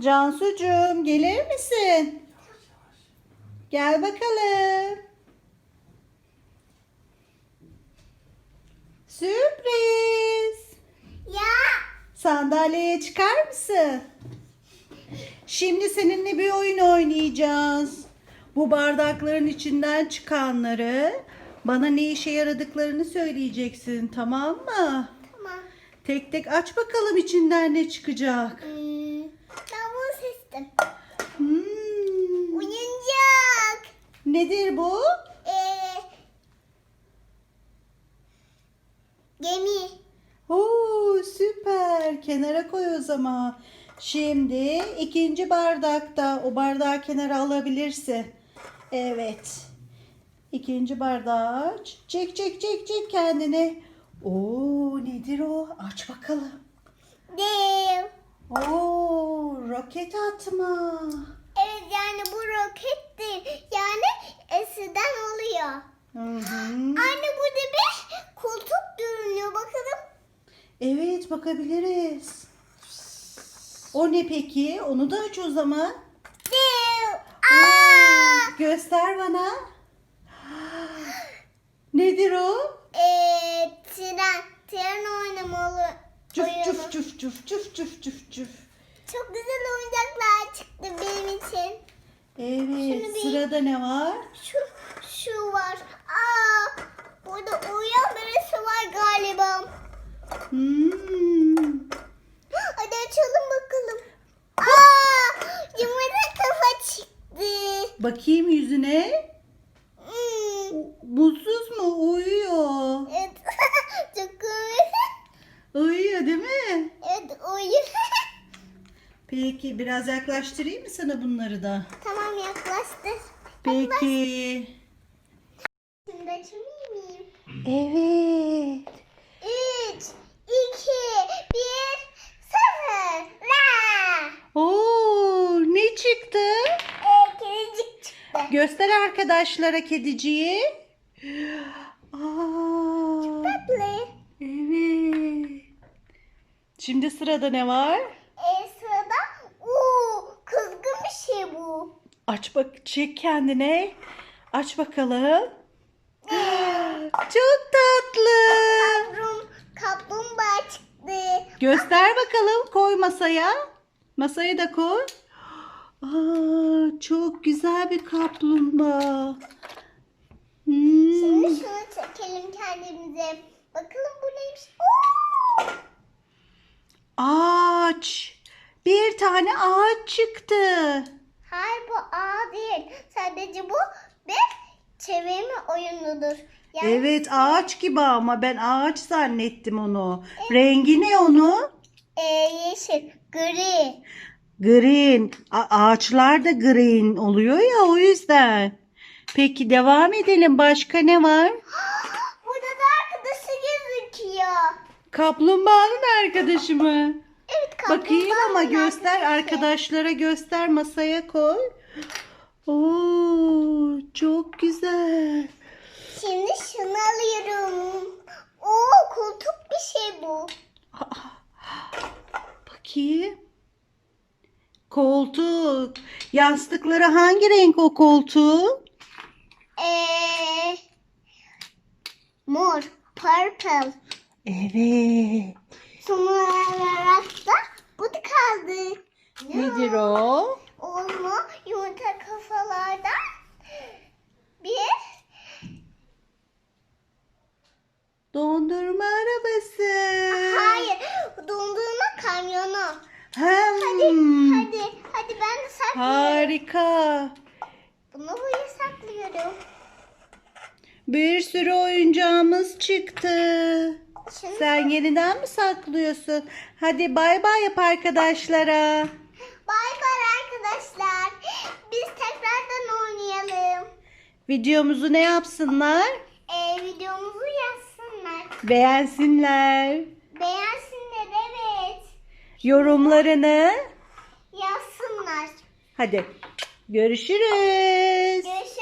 Cansucuğum gelir misin? Gel bakalım. Sürpriz. Ya. Sandalyeye çıkar mısın? Şimdi seninle bir oyun oynayacağız. Bu bardakların içinden çıkanları bana ne işe yaradıklarını söyleyeceksin tamam mı? Tamam. Tek tek aç bakalım içinden ne çıkacak. Hmm, ben bunu seçtim. Hmm, Oyuncak. Nedir bu? Ee, gemi. Oo süper. Kenara koy o zaman. Şimdi ikinci bardakta o bardağı kenara alabilirsin. Evet. İkinci bardağı. Çek çek çek çek kendini. Oo nedir o? Aç bakalım. Dev. Oo roket atma. Evet yani bu roket değil. Yani eskiden oluyor. Hı hı. Anne burada bir koltuk görünüyor. Bakalım. Evet bakabiliriz. O ne peki? Onu da aç o zaman. Aa. Göster bana. Nedir o? Ee, tren. Tren oynamalı. Cüf cüf cüf cüf cüf cüf cüf cüf. Çok güzel oyuncaklar çıktı benim için. Evet Şunu bir- sırada ne var? Şu şu var. Aa, burada uyuyan birisi var galiba. Hmm. Hadi açalım bakalım. Aa, yumurta kafa çıktı. Bakayım yüzüne. Hmm, Mutsuz mu? Uyuyor. evet. Çok komik. Uyuyor değil mi? Evet uyuyor. Peki biraz yaklaştırayım mı sana bunları da? tamam yaklaştır. Peki. Şimdi miyim? Evet. 3, 2, 1, 0. La. Oo ne çıktı? Ee, kedicik çıktı. Göster arkadaşlara kediciyi. Aa, Tatlı. evet. Şimdi sırada ne var? Ee, sırada uuu kızgın bir şey bu. Aç bak, çek kendine. Aç bakalım. Çok tatlı. Kaprum, kaplumbağa çıktı. Göster bakalım. Koy masaya. Masaya da koy. Aa, çok güzel bir kaplumbağa. Hmm. Şimdi şunu çekelim kendimize. Bakalım bu neymiş? Oo! Ağaç. Bir tane ağaç çıktı. Hayır bu ağ değil. Sadece bu bir çevirme oyunudur. Yani Evet ağaç gibi ama ben ağaç zannettim onu. Rengi ne onu? e, yeşil, gri. Green. A- ağaçlar da green oluyor ya o yüzden. Peki devam edelim. Başka ne var? Burada da arkadaşı gözüküyor. Kaplumbağanın arkadaşı mı? Evet Bakayım ama kaplumbağanın göster arkadaşı. arkadaşlara göster masaya koy. Oo çok güzel. Şimdi şunu alıyorum. Oo koltuk bir şey bu. Bakayım. Koltuk. Yastıkları hangi renk o koltuğun? Ee, mor, purple. Evet. Son olarak da bu da kaldı. Nedir o? Olma yumurta kafalardan bir Dondurma arabası. hayır dondurma kamyonu. Hmm. Hadi hadi ben de saklıyorum. Harika. Bunu buraya saklıyorum. Bir sürü oyuncağımız çıktı. Şimdi Sen yeniden mi saklıyorsun? Hadi bay bay yap arkadaşlara. bay bay arkadaşlar. Biz tekrardan oynayalım. Videomuzu ne yapsınlar? Ee, videomuzu yazsınlar. Beğensinler. Beğensinler evet. Yorumlarını onlar. Hadi görüşürüz. Görüşürüz.